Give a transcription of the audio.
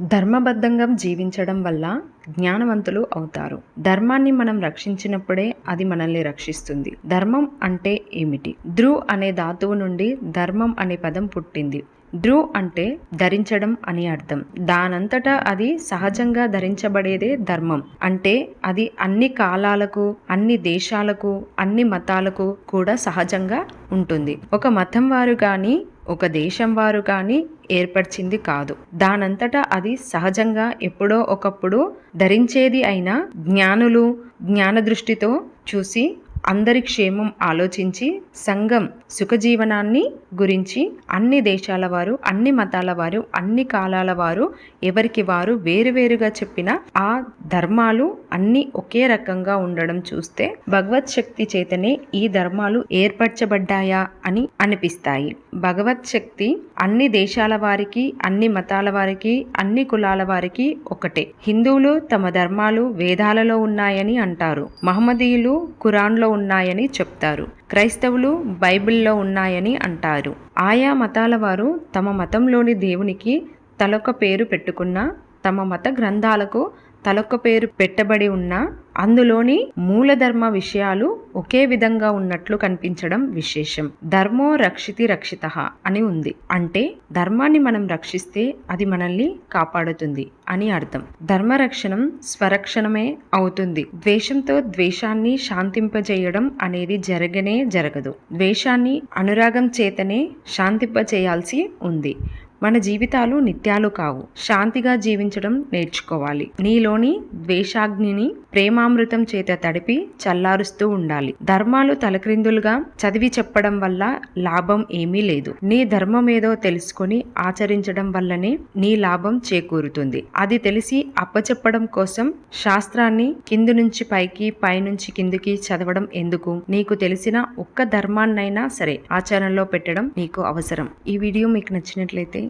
ధర్మబద్ధంగా జీవించడం వల్ల జ్ఞానవంతులు అవుతారు. ధర్మాన్ని మనం రక్షించినప్పుడే అది మనల్ని రక్షిస్తుంది. ధర్మం అంటే ఏమిటి? ధ్రువ్ అనే ధాతువు నుండి ధర్మం అనే పదం పుట్టింది. ధ్రువ్ అంటే ధరించడం అని అర్థం. దానంతటా అది సహజంగా ధరించబడేదే ధర్మం. అంటే అది అన్ని కాలాలకు అన్ని దేశాలకు అన్ని మతాలకు కూడా సహజంగా ఉంటుంది. ఒక మతం వారు కానీ ఒక దేశం వారు కానీ ఏర్పరిచింది కాదు. దానంతటా అది సహజంగా ఎప్పుడో ఒకప్పుడు ధరించేది అయినా జ్ఞానులు జ్ఞాన దృష్టితో చూసి అందరి క్షేమం ఆలోచించి సంఘం సుఖజీవనాన్ని గురించి అన్ని దేశాల వారు అన్ని మతాల వారు అన్ని కాలాల వారు ఎవరికి వారు వేరువేరుగా చెప్పిన ఆ ధర్మాలు అన్ని ఒకే రకంగా ఉండడం చూస్తే భగవత్ శక్తి చేతనే ఈ ధర్మాలు ఏర్పరచబడ్డాయా అని అనిపిస్తాయి. భగవత్ శక్తి అన్ని దేశాల వారికి అన్ని మతాల వారికి అన్ని కులాల వారికి ఒకటే. హిందువులు తమ ధర్మాలు వేదాలలో ఉన్నాయని అంటారు. మహమ్మదీయులు ఖురాన్లో ఉన్నాయని చెప్తారు. క్రైస్తవులు బైబిల్లో ఉన్నాయని అంటారు. ఆయా మతాల వారు తమ మతంలోని దేవునికి తలొక పేరు పెట్టుకున్న తమ మత గ్రంథాలకు తలొక్క పేరు పెట్టబడి ఉన్నా అందులోని మూలధర్మ విషయాలు ఒకే విధంగా ఉన్నట్లు కనిపించడం విశేషం. ధర్మో రక్షితి రక్షిత అని ఉంది. అంటే ధర్మాన్ని మనం రక్షిస్తే అది మనల్ని కాపాడుతుంది అని అర్థం. ధర్మరక్షణం స్వరక్షణమే అవుతుంది. ద్వేషంతో ద్వేషాన్ని శాంతింపజేయడం అనేది జరగనే జరగదు. ద్వేషాన్ని అనురాగం చేతనే శాంతింపజేయాల్సి ఉంది. మన జీవితాలు నిత్యాలు కావు. శాంతిగా జీవించడం నేర్చుకోవాలి. నీలోని ద్వేషాగ్నిని ప్రేమామృతం చేత తడిపి చల్లారుస్తూ ఉండాలి. ధర్మాలు తలక్రిందులుగా చదివి చెప్పడం వల్ల లాభం ఏమీ లేదు. నీ ధర్మం ఏదో తెలుసుకొని ఆచరించడం వల్లనే నీ లాభం చేకూరుతుంది. అది తెలిసి అప్పచెప్పడం కోసం శాస్త్రాన్ని కింది నుంచి పైకి పైనుంచి కిందికి చదవడం ఎందుకు? నీకు తెలిసిన ఒక్క ధర్మాన్నైనా సరే ఆచరణలో పెట్టడం నీకు అవసరం. ఈ వీడియో మీకు నచ్చినట్లయితే